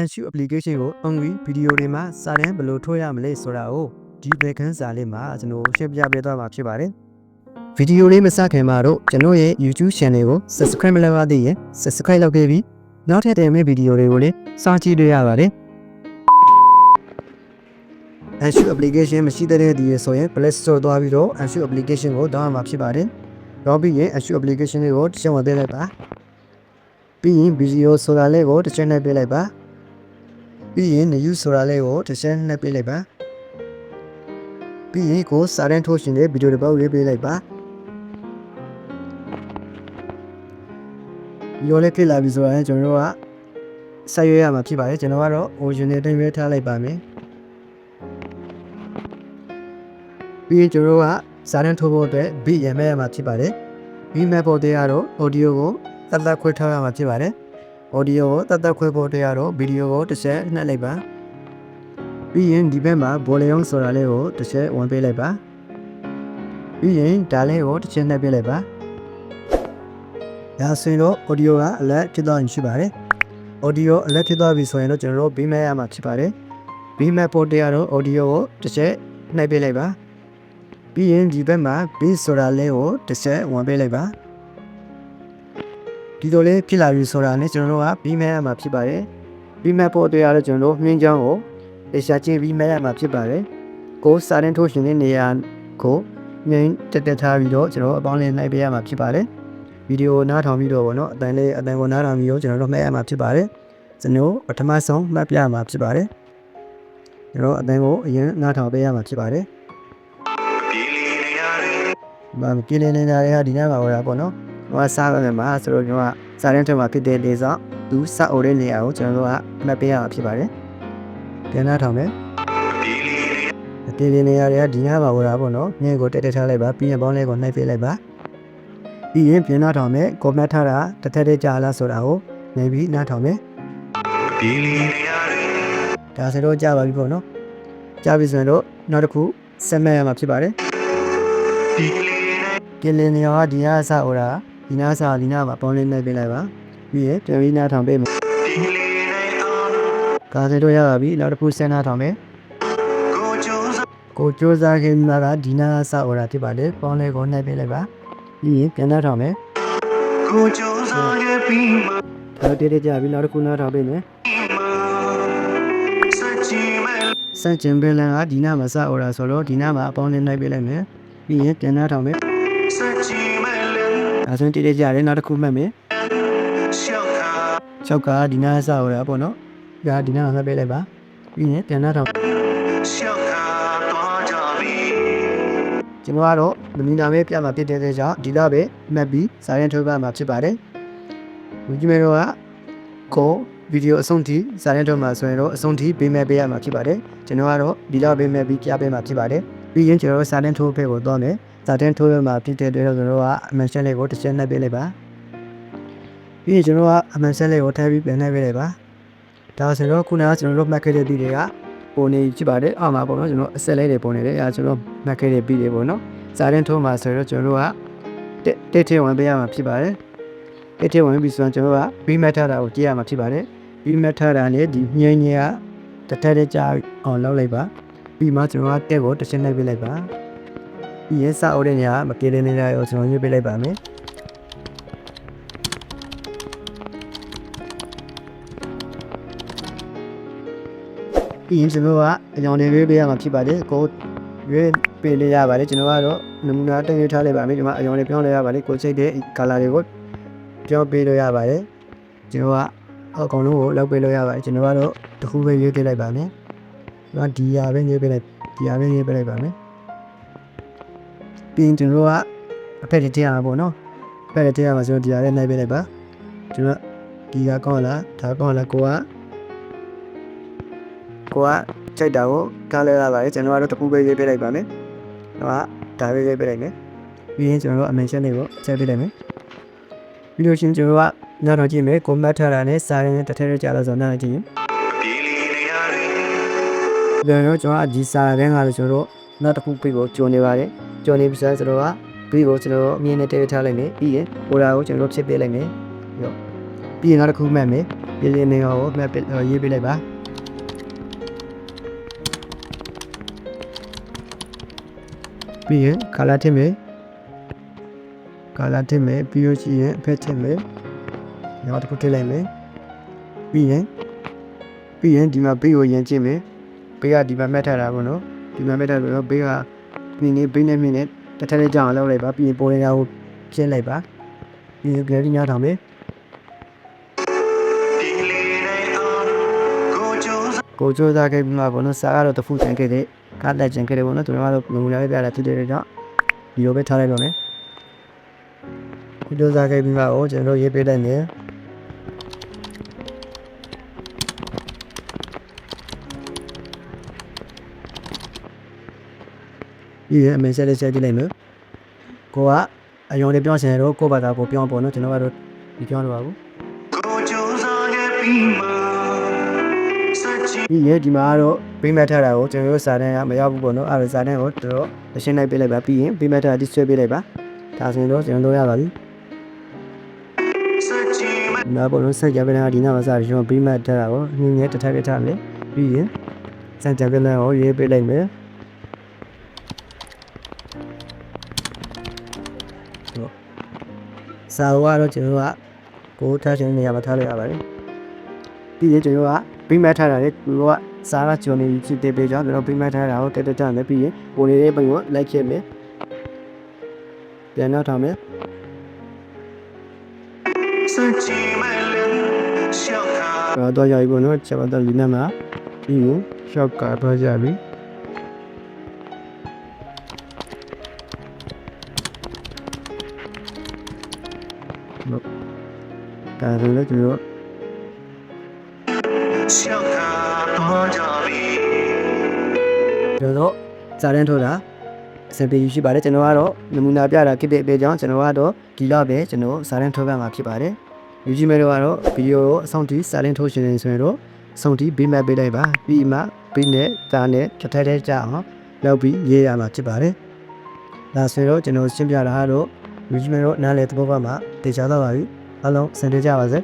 Anshu application ကိုအွန်ပြီးဗီဒီယိုတွေမှာစာတန်းဘယ်လိုထုတ်ရမလဲဆိုတာကိုဒီဘယ်ခန်းစာလေးမှာကျွန်တော်ရှင်းပြပေးသွားမှာဖြစ်ပါတယ်ဗီဒီယိုလေးမစခင်မှာတော့ကျွန်တော်ရဲ့ YouTube channel ကို subscribe မလုပ်ရသေးရင် subscribe လုပ်ခဲ့ပြီးနောက်ထပ်တင်မယ့်ဗီဒီယိုတွေကိုလည်းစောင့်ကြည့်တွေ့ရပါတယ် Anshu application မရှိတဲ့ဒီရဆိုရင် Play Store သွားပြီးတော့ Anshu application ကို download မှာဖြစ်ပါတယ်။နောက်ပြီးရင် Anshu application လေးကိုတစ်ချက်ဝင်ပေးလိုက်ပါ။ပြီးရင် video ဆိုတာလေးကိုတစ်ချက်နှိပ်ပေးလိုက်ပါ။ ပြီးရင် new ဆိုတာလေးကိုတစ်ချက်နှိပ်ပေးလိုက်ပါ။ပြီးရင်ကိုစာရန်ထိုးရှင်တဲ့ video တစ်ပုဒ်လေးပေးလိုက်ပါ။ရောလေးဖြစ်လာပြီဆိုရင်ကျွန်တော်တို့ကဆက်ရွေးရမှာဖြစ်ပါတယ်ကျွန်တော်ကတော့ original တိုင်းပဲထားလိုက်ပါမယ်။ပြီးရင်ကျွန်တော်တို့ကစာရန်ထိုးဖို့အတွက် beat ရမဲ့ရမှာဖြစ်ပါတယ်။ beat မဲ့ဖို့တရားတော့ audio ကိုတတ်တတ်ခွဲထားရမှာဖြစ်ပါတယ်။ audio ကိုတတ်တတ်ခွဲဖို့တရားတော့ video ကိုတစ်ချက်နှက်လိုက်ပါ။ပြီးရင်ဒီဘက်မှာ volume ဆိုတာလေးကိုတစ်ချက်ဝင်ပေးလိုက်ပါ။ပြီးရင်ဒါလေးကိုတစ်ချက်နှက်ပေးလိုက်ပါ။ဒါဆိုရင်တော့ audio ကအလက်ဖြစ်သွားရင်ရှိပါတယ်။ audio အလက်ဖြစ်သွားပြီဆိုရင်တော့ကျွန်တော်တို့ beat မဲ့ရမှာဖြစ်ပါတယ်။ beat မဲ့ဖို့တရားတော့ audio ကိုတစ်ချက်နှိပ်ပေးလိုက်ပါ။ပြီးရင်ဒီဘက်မှာ beat ဆိုတာလေးကိုတစ်ချက်ဝင်ပေးလိုက်ပါ ဒီလိုလေးဖြစ်လာပြီဆိုတာနဲ့ကျွန်တော်တို့ကပြီးမဲ့ရမှာဖြစ်ပါတယ်ပြီးမဲ့ဖို့အတွက်ရတော့ကျွန်တော်တို့နှင်းချောင်းကိုတေချာချင်းပြီးမဲ့ရမှာဖြစ်ပါတယ်ကိုစာရင်ထိုးရှင်တဲ့နေရာကိုငိမ့်တက်တက်ထားပြီးတော့ကျွန်တော်အပေါင်းလေးနှိုက်ပေးရမှာဖြစ်ပါတယ်ဗီဒီယိုနားထောင်ပြီးတော့ဗောနော်အတန်လေးအတန်ကိုနားထောင်ပြီးတော့ကျွန်တော်တို့မှတ်ရမှာဖြစ်ပါတယ်ကျွန်တော်ပထမဆုံးမှတ်ပြရမှာဖြစ်ပါတယ်ကျွန်တော်အတန်ကိုအရင်နားထောင်ပေးရမှာဖြစ်ပါတယ်ဘာကီလင်းနေတာတွေကဒီနေ့မှာဟောတာပေါ့နော်။ ဟိုကစားရမယ်မှာဆိုတော့ကျွန်တော်ကစားတဲ့ထဲမှာဖြစ်တဲ့လေဆောင်သူစအိုတဲ့နေရာကိုကျွန်တော်တို့ကမှတ်ပေးရမှာဖြစ်ပါတယ်။ပြန်လာထောင်မယ်။ဒီလင်းနေရာတွေကဒီနေ့မှာဟောတာပေါ့နော်။ညကိုတက်တက်ထားလိုက်ပါပြီးရင်ပေါင်းလေးကိုနှိပ်ပေးလိုက်ပါ။ပြီးရင်ပြန်လာထောင်မယ်။ကောမတ်ထားတာတစ်ထက်တည်းကြာလားဆိုတာကိုနေပြီးနားထောင်မယ်။ဒါဆိုတော့ကြာပါပြီပေါ့နော်။ကြာပြီဆိုရင်တော့နောက်တစ်ခုဆက်မဲ့ရမှာဖြစ်ပါတယ်။ကလင်နေရာကဒီနာအစဟိုတာ ဒီနာအစဒီနာမှာပေါင်းလေးနှိပ်ပေးလိုက်ပါပြီးရင်ပြန်ပြီးနားထောင်ပေးမယ်ကားစတော့ရပါပြီနောက်တစ်ခုဆက်နားထောင်မယ်ကိုကြိုးစားခင်မှာကဒီနာအစဟိုတာဖြစ်ပါတယ်ပေါင်းလေးကိုနှိပ်ပေးလိုက်ပါပြီးရင်ပြန်နားထောင်မယ်ကိုကြိုးစားခဲ့ပြီးမှဒါတည်းတည်းကြပြီနောက်တစ်ခုနားထောင်ပေးမယ်စန့်ကျင်ပင်လန်ကဒီနာမှာစဟိုတာဆိုတော့ဒီနာမှာအပေါင်းလေးနှိပ်ပေးလိုက်မယ်ပြီးရင်ပြန်နားထောင်မယ် အဲဆိုရင်တည်တည်ကြတယ်နောက်တစ်ခုမှတ်မယ်၆ကဒီနားစဟိုတာပေါ့နော်ဒါဒီနားမှာမှတ်ပေးလိုက်ပါပြီးရင်ပြန်နားထောင်ကျွန်တော်ကတော့မီနာမဲပြမှာဖြစ်တဲ့ကြောင့်ဒီတော့ပဲမှတ်ပြီးစာရင်ထုတ်ပါမှာဖြစ်ပါတယ်။ဒီမေတော့ကကိုဗီဒီယိုအဆုံးထိစာရင်ထုတ်မှာဆိုရင်တော့အဆုံးထိပေးမဲ့ပေးရမှာဖြစ်ပါတယ်။ကျွန်တော်ကတော့ဒီတော့ပေးမဲ့ပြီးပြပေးမှာဖြစ်ပါတယ်။ ပြီးရင်ကျွန်တော်တို့စာရင်ထုတ်ဖက်ကိုသွားမယ်။စာရင်ထုတ်ရမှာဖြစ်တဲ့အတွက်ကျွန်တော်ကအမန်ရှက်လေးကိုတစ်ချက်နှပ်ပေးလိုက်ပါ။ပြီးရင်ကျွန်တော်ကအမန်ရှက်လေးကိုထည့်ပြီးပြန်နှပ်ပေးလိုက်ပါ။ဒါဆိုတော့ခုနကကျွန်တော်တို့မှတ်ခဲ့တဲ့ဗီဒီယိုကပုံနေဖြစ်ပါတယ်အောက်မှာပေါ့နော်ကျွန်တော်အဆက်လေးတွေပုံနေတယ်အဲကျွန်တော်မှတ်ခဲ့တဲ့ဗီဒီယိုပေါ့နော်စာရင်ထုတ်မှာဆိုတော့ကျွန်တော်တို့ကတက်တက်ဝင်ပေးရမှာဖြစ်ပါတယ်တက်တက်ဝင်ပြီးဆိုတော့ကျွန်တော်ကဘီမက်ထားတာကိုကြည့်ရမှာဖြစ်ပါတယ်ဘီမက်ထားတာနဲ့ဒီညင်ညင်ကတစ်ထက်တည်းကြာအောင်လောက်လိုက်ပါ ပြီးမှကျွန်တော်ကတက်ကိုတစ်ချက်နှိပ်ပေးလိုက်ပါပြီးရင်စာအုပ်တဲ့နေရာမကေးလေးနေတာကိုကျွန်တော်ညှိပေးလိုက်ပါမယ်ပြီးရင်ကျွန်တော်ကအကြောင်းတွေပေးပေးရမှာဖြစ်ပါတယ်ကိုရွေးပေးလေးရပါတယ်ကျွန်တော်ကတော့နမူနာတင်ရထားလိုက်ပါမယ်ဒီမှာအကြောင်းတွေပြောင်းလဲရပါတယ်ကိုစိတ်တဲ့ color တွေကိုပြောင်းပေးလို့ရပါတယ်ကျွန်တော်ကအကောင်လုံးကိုလောက်ပေးလို့ရပါတယ်ကျွန်တော်ကတော့တစ်ခုပဲရွေးပေးလိုက်ပါမယ် ဒီမှာဒီဟာပဲရွေးပေးလိုက်ဒီဟာပဲရွေးပေးလိုက်ပါမယ်ပြီးရင်ကျွန်တော်ကအဖက်တွေထည့်ရမှာပေါ့နော်အဖက်တွေထည့်ရမှာဆိုတော့ဒီဟာလည်းနှိုက်ပေးလိုက်ပါကျွန်တော်ဒီကကောင်းလားဒါကောင်းလားကိုကကိုကချိန်တာကိုကားလဲရပါတယ်ကျွန်တော်ကတော့တစ်ခုပဲရေးပေးလိုက်ပါမယ်။တော့ဒါပဲရေးပေးလိုက်မယ်။ပြီးရင်ကျွန်တော်တို့အမန်ရှင်းလေးကိုချက်ပေးလိုက်မယ်။ပြီးလို့ရှိရင်ကျွန်တော်ကနောက်တော့ကြည့်မယ်ကွန်မတ်ထားတာနဲ့စာရင်းနဲ့တစ်ထည့်ထည့်ကြလို့ဆိုတော့နောက်ကြည့်ရင် ဒါတော့ကျွန်တော်ကဒီစာရင်းကတော့ကျွန်တော်တို့နောက်တစ်ခုပြီးကိုကြုံနေပါတယ်။ကြုံနေပြီဆိုတော့ကျွန်တော်ကပြီးကိုကျွန်တော်တို့အမြင်နဲ့တည့်ထားလိုက်မယ်။ပြီးရင်ဟိုဒါကိုကျွန်တော်တို့ဖြစ်ပေးလိုက်မယ်။ပြီးတော့ပြီးရင်နောက်တစ်ခုမှတ်မယ်ပြည်ရင်နေရောမှတ်ပြရေးပေးလိုက်ပါပြီးရင် color ထည့်မယ် color ထည့်မယ်ပြီးလို့ရှိရင်အဖက်ထည့်မယ်နောက်တစ်ခုထည့်လိုက်မယ်ပြီးရင်ပြီးရင်ဒီမှာဘေးကိုရင်ကြည့်မယ် ဘေးကဒီမှာမှတ်ထားတာပေါ့နော်ဒီမှာမှတ်ထားလို့ဘေးကမြင်းနေဘေးနဲ့မြင်းနဲ့တစ်ထက်လေးကြောင်လောက်လိုက်ပါပြီးရင်ပေါ်နေတာကိုပြင်းလိုက်ပါပြီးရင် gravity ညထောင်မယ်ကိုကြိုးစားခဲ့ပြီးမှပေါ့နော်စာကတော့တဖူချန်ခဲ့တဲ့ကားတက်ချန်ခဲ့တယ်ပေါ့နော်ကျွန်တော်ကတော့ငုံလာပြတာဖြစ်တဲ့ကြောင့်ဒီလိုပဲထားလိုက်တော့မယ်ကိုကြိုးစားခဲ့ပြီးမှ哦ကျွန်တော်ရေးပေးလိုက်မယ် ဒီရဲ့အမေဆက်လေးဆက်ကြည့်လိုက်မယ်ကိုကအယုံလေးပြောင်းချင်တယ်တော့ကိုယ့်ဘာသာကိုပြောင်းပေါ့နော်ကျွန်တော်ကတော့ဒီပြောင်းတော့ပါဘူးဒီရဲ့ဒီမှာကတော့ပေးမှတ်ထားတာကိုကျွန်တော်တို့စာတန်းကမရောက်ဘူးပေါ့နော်အဲ့ဒါစာတန်းကိုတော်တော်အရှင်းလိုက်ပေးလိုက်ပါပြီးရင်ပေးမှတ်ထားတိဆွဲပေးလိုက်ပါဒါဆိုရင်တော့ကျွန်တော်တို့ရပါပြီဒီမှာပေါ့နော်ဆက်ကြပြန်တာဒီနောက်မှာစပြီးကျွန်တော်ပေးမှတ်ထားတာကိုနင်းငယ်တစ်ထပ်တစ်ထပ်မယ်ပြီးရင်ဆက်ကြပြန်တာကိုရေးပေးလိုက်မယ် စာကတော့ကျွန်တော်ကကိုထားချင်တဲ့နေရာမှာထားလိုက်ရပါတယ်ပြီးရင်ကျွန်တော်ကပြီးမှတ်ထားတာလေသူကစားရဂျွန်နေဖြစ်တဲ့ပေးကြောင့်ကျွန်တော်ပြီးမှတ်ထားတာကိုတက်တက်ကြမယ်ပြီးရင်ပုံလေးလေးပုံကိုလိုက်ခဲ့မယ်ပြန်နောက်ထားမယ်တော့တော့ရပြီပေါ့နော်ချက်ပါတော့ဒီနေ့မှာပြီးရင်ရှော့ကတော့ကြပြီ ဒါဆိုလည်းကျွန်တော်ကျွန်တော်စာရန်ထိုးတာအစပယ်ယူရှိပါတယ်ကျွန်တော်ကတော့နမူနာပြတာဖြစ်တဲ့အတွက်ကြောင့်ကျွန်တော်ကတော့ဒီလောက်ပဲကျွန်တော်စာရန်ထိုးပြမှာဖြစ်ပါတယ်ယူကြည့်မယ်တော့ကတော့ဗီဒီယိုကိုအဆုံးထိစာရန်ထိုးရှင်နေဆိုရင်တော့အဆုံးထိဘေးမဲ့ပေးလိုက်ပါပြီးမှဘေးနဲ့ဒါနဲ့တစ်ထက်တည်းကြအောင်လောက်ပြီးရေးရမှာဖြစ်ပါတယ်ဒါဆိုတော့ကျွန်တော်ရှင်းပြတာကတော့ယူကြည့်မယ်တော့နားလေသဘောပေါက်မှာတေချာတော့ပါပြီ အားလုံးစင်ကြကြပါစေ